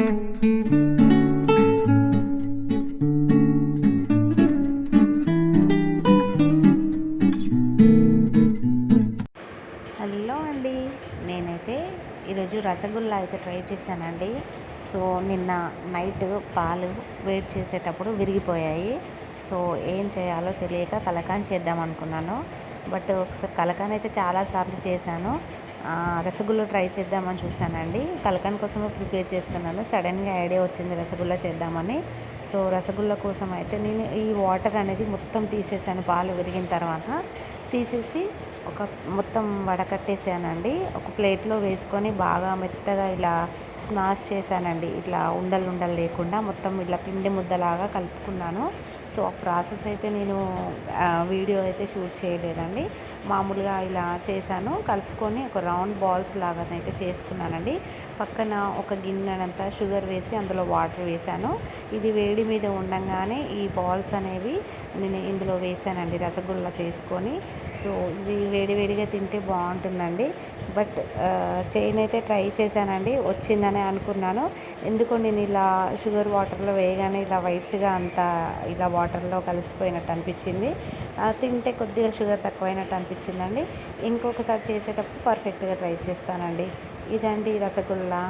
Hello అండి. నేనైతే ఈరోజు రసగుల్లా అయితే ట్రై చేశానండి. సో నిన్న నైట్ పాలు వేడి చేసేటప్పుడు విరిగిపోయాయి. సో ఏం చేయాలో తెలియక కలకాన్ చేద్దాం అనుకున్నాను. బట్ ఒకసారి కలకాన్ అయితే చాలాసార్లు చేశాను. రసగుల్లా ట్రై చేద్దామని చూశానండి. కలకాన్ కోసమే ప్రిపేర్ చేస్తున్నాను. సడన్గా ఐడియా వచ్చింది రసగుల్లా చేద్దామని. సో రసగుల్లా కోసం అయితే నేను ఈ వాటర్ అనేది మొత్తం తీసేసాను. పాలు విరిగిన తర్వాత తీసేసి ఒక మొత్తం వడకట్టేసానండి ఒక ప్లేట్లో వేసుకొని బాగా మెత్తగా ఇలా స్మాష్ చేశానండి. ఇట్లా ఉండలు ఉండలు లేకుండా మొత్తం ఇట్లా పిండి ముద్దలాగా కలుపుకున్నాను. సో ఆ ప్రాసెస్ అయితే నేను వీడియో అయితే షూట్ చేయలేదండి. మామూలుగా ఇలా చేశాను. కలుపుకొని ఒక రౌండ్ బాల్స్ లాగానైతే చేసుకున్నానండి. పక్కన ఒక గిన్నెనంతా షుగర్ వేసి అందులో వాటర్ వేసాను ఇది వేడి మీద ఉండగానే ఈ బాల్స్ అనేవి నేను ఇందులో వేసానండి రసగుల్లా చేసుకొని. సో ఇది వేడి వేడిగా తింటే బాగుంటుందండి. బట్ చైన్ అయితే ట్రై చేశానండి. వచ్చిందని అనుకున్నాను. ఎందుకో నేను ఇలా షుగర్ వాటర్లో వేయగానే ఇలా వైట్గా అంతా ఇలా వాటర్లో కలిసిపోయినట్టు అనిపించింది. తింటే కొద్దిగా షుగర్ తక్కువైనట్టు అనిపించిందండి. ఇంకొకసారి చేసేటప్పుడు పర్ఫెక్ట్గా ట్రై చేస్తానండి. ఇదండి రసగుల్లా.